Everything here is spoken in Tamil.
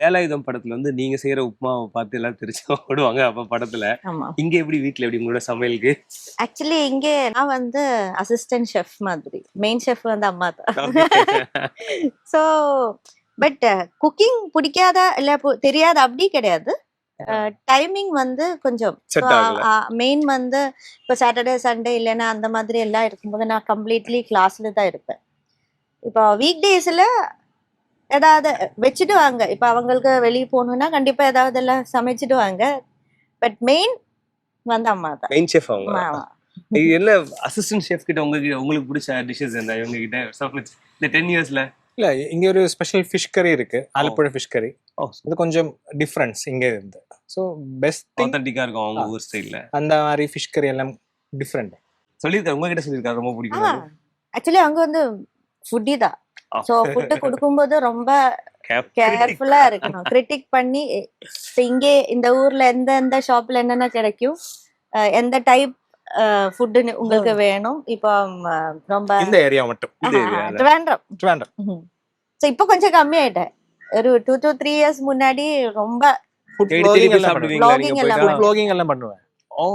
வேலாயுதம் படத்துல வந்து நீங்க செய்யற உப்புமாவை பார்த்து எல்லாம் தெரிச்சு ஓடுவாங்க அப்ப படத்துல. இங்க எப்படி வீட்ல எப்படி உங்களோட சமையலுக்கு? ஆக்சுவலி இங்கே நான் வந்து அசிஸ்டன்ட் ஷெஃப் மாதிரி. மெயின் ஷெஃப் வந்து அம்மா தான். ஸோ பட் குக்கிங் பிடிக்காத இல்ல தெரியாத? அப்படி கிடையாது. டைமிங் வந்து கொஞ்சம். செட் ஆகல. மெயின் வந்து இப்போ சாட்டர்டே சண்டே இல்லைன்னா அந்த மாதிரி எல்லாம் இருக்கும்போது நான் கம்ப்ளீட்லி கிளாஸ்ல தான் இருப்பேன். இப்போ வீக் டேஸ்ல ஏதாவது வச்சுடுவாங்க இப்போ அவங்களுக்கு வெளியே போகணும்னா கண்டிப்பா ஏதாவது எல்லாம் சமைச்சிடுவாங்க பட் மெயின் வந்து அம்மா தான். மெயின் ஷெஃப் அவங்க. இது என்ன அசிஸ்டன்ட் ஷெஃப் கிட்ட உங்களுக்கு உங்களுக்கு பிடிச்ச டிஷஸ் என்ன? இவங்க கிட்ட சமைச்சு இந்த டென் இயர்ஸ்ல இல்ல இங்க ஒரு ஸ்பெஷல் ஃபிஷ் கறி இருக்கு. ஆலப்புழை ஃபிஷ் கறி ஓ. அது கொஞ்சம் டிஃப்ரென்ஸ் இங்க இருந்து. ஸோ பெஸ்ட் ஆத்தன்டிக்கா இருக்கும் அவங்க ஊர் ஸ்டைல்ல அந்த மாதிரி ஃபிஷ் கறி எல்லாம் டிஃப்ரெண்ட் சொல்லியிருக்காரு உங்ககிட்ட சொல்லியிருக்காரு ரொம்ப பிடிக்கும் ஆக்சுவலி அங்க வந்து ஃபுட்டி தான். ஸோ ஃபுட்டு கொடுக்கும்போது ரொம்ப கேர்ஃபுல்லா இருக்கணும். கிரிட்டிக் பண்ணி இங்கே இந்த ஊர்ல எந்த எந்த ஷாப்ல என்னென்ன கிடைக்கும்? எந்த டைப் ஃபுட்டு உங்களுக்கு வேணும்? இப்போ ரொம்ப இந்த ஏரியா மட்டும். ட்ரிவாண்ட்ரம் ட்ரிவாண்டம் ஸோ இப்போ கொஞ்சம் கம்மி ஆயிட்டேன் ஒரு டூ டூ த்ரீ இயர்ஸ் முன்னாடி ரொம்ப ஃபுட்? ப்ளாகிங் எல்லாம் பண்ணுவேன். ஓ.